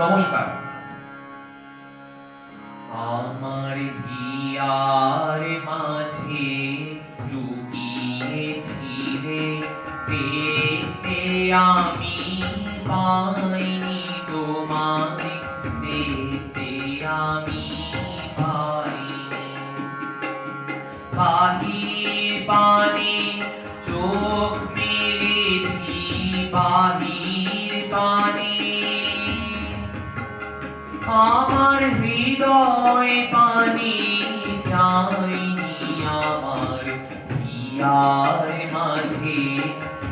নমস্কার। আমার হিয়ার মাঝে লুকিয়েছিলে পেতে আমি পাইনি তোমায় পেতে আমি পাইনি। আমার হৃদয় পানি যায়নি আমার হিয়ার মাঝে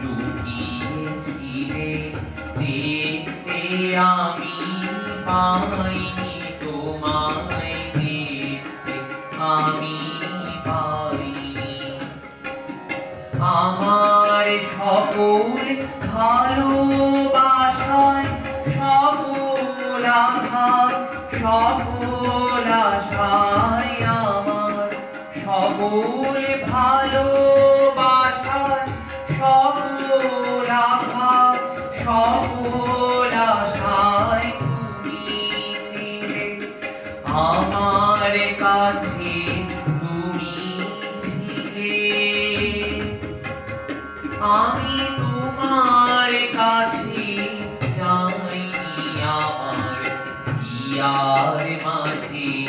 লুকিয়েছিলে। দেখতে আমি পাইনি তোমায়, দেখতে আমি পাইনি। আমার সকল ভালোবাসায় সকল আশায় আমার সকল ভালোবাসায় সকল আঘাত সকল আশায় তুমি ছিলে। আমার কাছে তুমি ছিলে। আমি তোমার কাছে হিয়ার মাঝে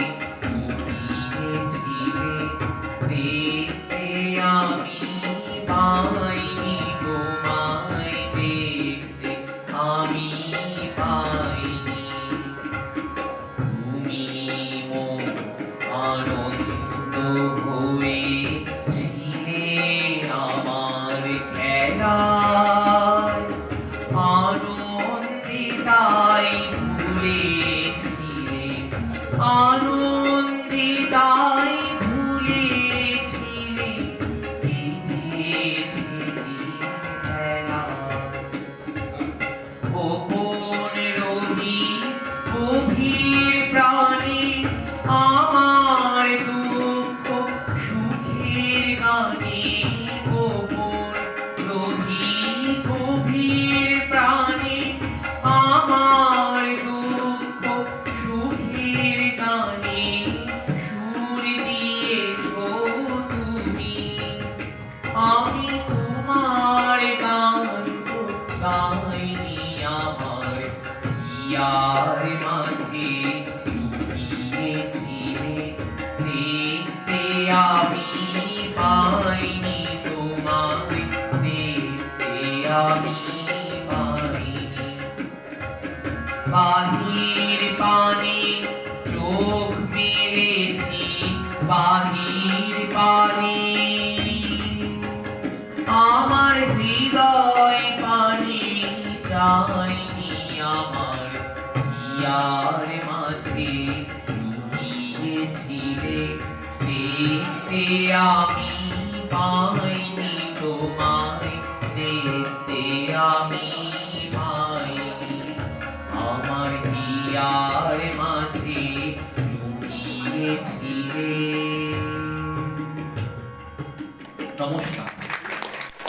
আমি তোমার গান গাইনি আমার হিয়ার মাঝে লুকিয়েছিলে দেখতে আমি বাহির পানে, চোখ মেলেছি বাহির পানে। আমার হৃদয় পানে চাইনি আমার হিয়ার মাঝে লুকিয়েছিলে। দেখতে আমি পাইনি তোমায়, দেখতে আমি পেয়েছি নমস্কার।